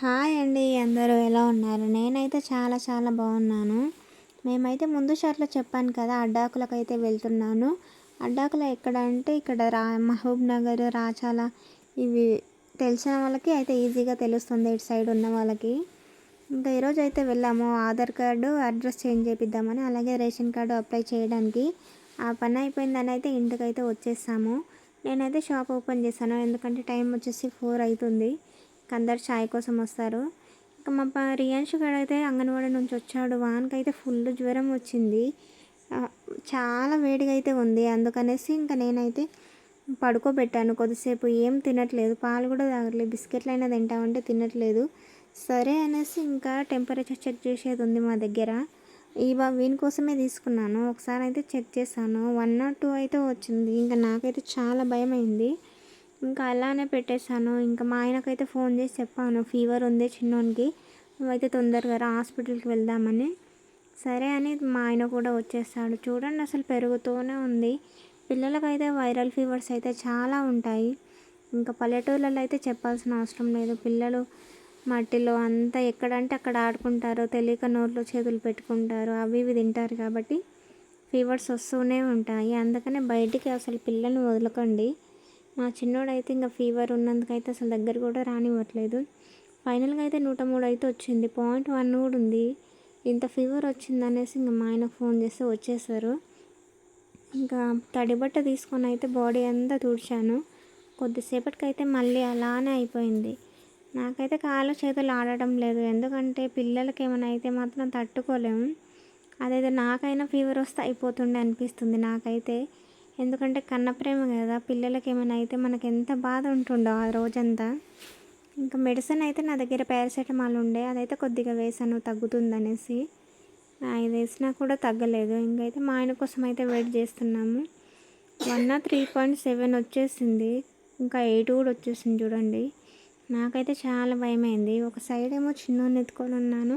Hi అండి అందరూ ఎలా ఉన్నారు? నేనైతే చాలా చాలా బాగున్నాను. మేమైతే ముందు షాట్లో చెప్పాను కదా అడ్డాకులకు అయితే వెళ్తున్నాను. అడ్డాకులు ఎక్కడ అంటే ఇక్కడ రా మహబూబ్ నగర్ రాచాల ఇవి తెలిసిన వాళ్ళకి అయితే ఈజీగా తెలుస్తుంది ఇటు సైడ్ ఉన్న వాళ్ళకి. ఇంకా ఈరోజు అయితే వెళ్ళాము. ఆధార్ కార్డు అడ్రస్ చేంజ్ చేపిద్దామని అలాగే రేషన్ కార్డు అప్లై చేయడానికి. ఆ పని అయిపోయిందని అయితే ఇంటికైతే వచ్చేసాము. నేనైతే షాప్ ఓపెన్ చేశాను ఎందుకంటే టైం వచ్చేసి ఫోర్ అవుతుంది. అందరు చాయ్ కోసం వస్తారు. ఇంకా మా రియాన్ష్ గడ అయితే అంగన్వాడీ నుంచి వచ్చాడు. వానికైతే ఫుల్ జ్వరం వచ్చింది. చాలా వేడిగా అయితే ఉంది. అందుకనేసి ఇంకా నేనైతే పడుకోబెట్టాను. కొద్దిసేపు ఏం తినట్లేదు. పాలు కూడా తాగట్లేదు. బిస్కెట్లు అయినా తింటామంటే తినట్లేదు. సరే అనేసి ఇంకా టెంపరేచర్ చెక్ చేసేది ఉంది మా దగ్గర. ఈ బా వీని కోసమే తీసుకున్నాను. ఒకసారి అయితే చెక్ చేశాను. వన్ నాట్ టూ అయితే వచ్చింది. ఇంకా నాకైతే చాలా భయం అయింది ఇంకా అలానే పెట్టేశాను. ఇంకా మా ఆయనకైతే ఫోన్ చేసి చెప్పాను ఫీవర్ ఉంది చిన్నోనికి నువ్వైతే తొందరగా రా హాస్పిటల్కి వెళ్దామని. సరే అని మా ఆయన కూడా వచ్చేస్తాడు చూడండి అసలు పెరుగుతూనే ఉంది. పిల్లలకైతే వైరల్ ఫీవర్స్ అయితే చాలా ఉంటాయి. ఇంకా పల్లెటూర్లలో అయితే చెప్పాల్సిన అవసరం లేదు. పిల్లలు మట్టిలో అంతా ఎక్కడంటే అక్కడ ఆడుకుంటారు తెలియక నోట్లో చేతులు పెట్టుకుంటారు అవి ఇవి తింటారు కాబట్టి ఫీవర్స్ వస్తూనే ఉంటాయి. అందుకనే బయటికి అసలు పిల్లల్ని వదలకండి. మా చిన్నోడు అయితే ఇంకా ఫీవర్ ఉన్నందుకైతే అసలు దగ్గర కూడా రానివ్వట్లేదు. ఫైనల్గా అయితే నూట మూడు అయితే వచ్చింది. పాయింట్ వన్ కూడా ఉంది. ఇంత ఫీవర్ వచ్చింది అనేసి ఇంకా మా ఆయన ఫోన్ చేస్తే వచ్చేసారు. ఇంకా తడిబట్ట తీసుకొని అయితే బాడీ అంతా తుడిచాను. కొద్దిసేపటికైతే మళ్ళీ అలానే అయిపోయింది. నాకైతే కాళ్ళు చేతులు ఆడటం లేదు. ఎందుకంటే పిల్లలకి ఏమైనా అయితే మాత్రం తట్టుకోలేము. అదైతే నాకైనా ఫీవర్ వస్తే అయిపోతుండే అనిపిస్తుంది నాకైతే. ఎందుకంటే కన్న ప్రేమ కదా. పిల్లలకి ఏమైనా అయితే మనకు ఎంత బాధ ఉంటుండో ఆ రోజంతా. ఇంకా మెడిసిన్ అయితే నా దగ్గర పారాసెటమాల్ ఉండే. అదైతే కొద్దిగా వేసాను తగ్గుతుందనేసి. ఇది వేసినా కూడా తగ్గలేదు. ఇంకైతే మా ఆయన కోసం అయితే వెయిట్ చేస్తున్నాము. వన్ త్రీ పాయింట్ సెవెన్ వచ్చేసింది. ఇంకా ఎయిట్ కూడా వచ్చేసింది చూడండి. నాకైతే చాలా భయమైంది. ఒక సైడ్ ఏమో చిన్న ఎత్తుకొని ఉన్నాను.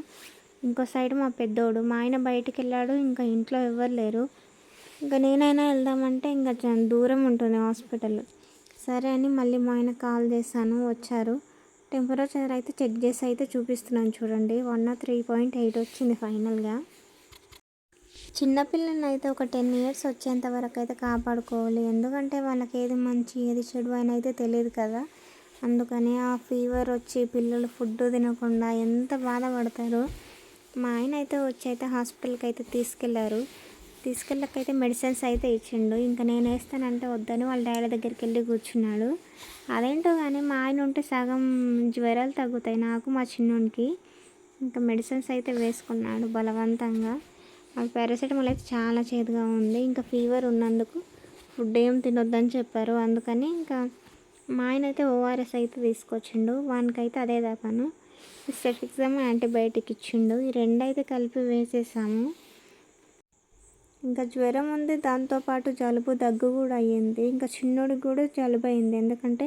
ఇంకో సైడ్ మా పెద్దోడు. మా ఆయన బయటికి వెళ్ళాడు. ఇంకా ఇంట్లో ఎవరు లేరు. ఇంకా నేనైనా వెళ్దామంటే ఇంకా దూరం ఉంటుంది హాస్పిటల్. సరే అని మళ్ళీ మా ఆయన కాల్ చేశాను వచ్చారు. టెంపరేచర్ అయితే చెక్ చేసి అయితే చూపిస్తున్నాను చూడండి. వన్ త్రీ పాయింట్ ఎయిట్ వచ్చింది ఫైనల్గా. చిన్నపిల్లని అయితే ఒక టెన్ ఇయర్స్ వచ్చేంత వరకు అయితే కాపాడుకోవాలి. ఎందుకంటే వాళ్ళకి ఏది మంచి ఏది చెడు అని అయితే తెలియదు కదా. అందుకని ఆ ఫీవర్ వచ్చి పిల్లలు ఫుడ్ తినకుండా ఎంత బాధపడతారో. మా ఆయన అయితే వచ్చి అయితే హాస్పిటల్కి అయితే తీసుకెళ్ళారు. తీసుకెళ్ళకైతే మెడిసిన్స్ అయితే ఇచ్చిండు. ఇంకా నేను వేస్తానంటే వద్దని వాళ్ళ డాడీ దగ్గరికి వెళ్ళి కూర్చున్నాడు. అదేంటో కానీ మా ఆయన ఉంటే సగం జ్వరాలు తగ్గుతాయి నాకు మా చిన్నోనికి. ఇంకా మెడిసిన్స్ అయితే వేసుకున్నాడు బలవంతంగా. ఆ పారాసిటమాల్ అయితే చాలా చేదుగా ఉంది. ఇంకా ఫీవర్ ఉన్నందుకు ఫుడ్ ఏం తినొద్దని చెప్పారు. అందుకని ఇంకా మా ఆయన అయితే ఓఆర్ఎస్ అయితే తీసుకొచ్చిండు. వానికైతే అదే దాపాను. సెఫిక్సమ్ యాంటీబయాటిక్ ఇచ్చిండు. ఈ రెండైతే కలిపి వేసేసాము. ఇంకా జ్వరం ఉంది దాంతోపాటు జలుబు దగ్గు కూడా అయ్యింది. ఇంకా చిన్నోడికి కూడా జలుబు అయింది. ఎందుకంటే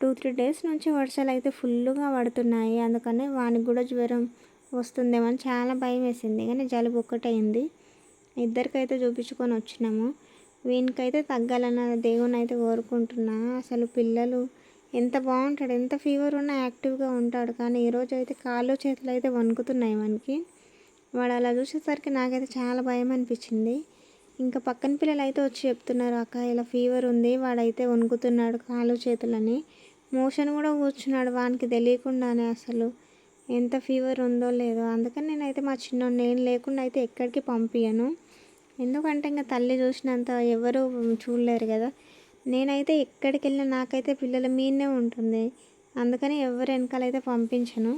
టూ త్రీ డేస్ నుంచి వర్షాలు అయితే ఫుల్గా పడుతున్నాయి. అందుకనే వానికి కూడా జ్వరం వస్తుందేమో అని చాలా భయం వేసింది. కానీ జలుబు ఒక్కటైంది ఇద్దరికైతే చూపించుకొని వచ్చినాము. వీనికైతే తగ్గాలన్న దేవుని అయితే కోరుకుంటున్నా. అసలు పిల్లలు ఎంత బాగుంటాడు ఎంత ఫీవర్ ఉన్నా యాక్టివ్గా ఉంటాడు. కానీ ఈరోజు అయితే కాళ్ళు చేతులు అయితే వణుకుతున్నాయి మనకి వాడు అలా చూసేసరికి నాకైతే చాలా భయం అనిపించింది. ఇంకా పక్కన పిల్లలు అయితే వచ్చి చెప్తున్నారు అక్క ఇలా ఫీవర్ ఉంది వాడైతే వణుకుతున్నాడు కాలు చేతులని. మోషన్ కూడా కూర్చున్నాడు వానికి తెలియకుండానే అసలు. ఎంత ఫీవర్ ఉందో లేదో. అందుకని నేనైతే మా చిన్న నేను లేకుండా అయితే ఎక్కడికి పంపించను ఎందుకంటే ఇంకా తల్లి చూసినంత ఎవరు చూడలేరు కదా. నేనైతే ఎక్కడికి వెళ్ళినా నాకైతే పిల్లల మీదనే ఉంటుంది. అందుకని ఎవరు వెనకాలైతే పంపించను.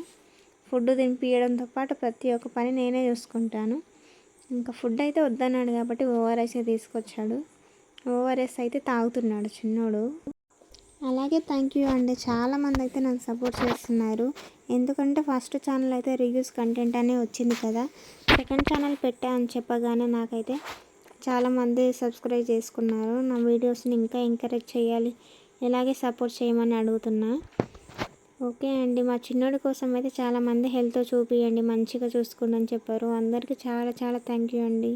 ఫుడ్ తినిపించడంతో పాటు ప్రతి ఒక్క పని నేనే చూసుకుంటాను. ఇంకా ఫుడ్ అయితే వద్దన్నాడు కాబట్టి ఓఆర్ఎస్ తీసుకొచ్చాడు. ఓఆర్ఎస్ అయితే తాగుతున్నాడు చిన్నోడు. అలాగే థ్యాంక్ యూ అండి చాలామంది అయితే నన్ను సపోర్ట్ చేస్తున్నారు. ఎందుకంటే ఫస్ట్ ఛానల్ అయితే రివ్యూస్ కంటెంట్ అనే వచ్చింది కదా. సెకండ్ ఛానల్ పెట్టా అని చెప్పగానే నాకైతే చాలామంది సబ్స్క్రైబ్ చేసుకున్నారు. నా వీడియోస్ని ఇంకా ఎంకరేజ్ చేయాలి. ఇలాగే సపోర్ట్ చేయమని అడుగుతున్నా. ఓకే అండి. మా చిన్నోడి కోసం అయితే చాలామంది హెల్త్ చూపియండి. మంచిగా చూసుకోండి అని చెప్పారు. అందరికీ చాలా చాలా థ్యాంక్ యూ అండి.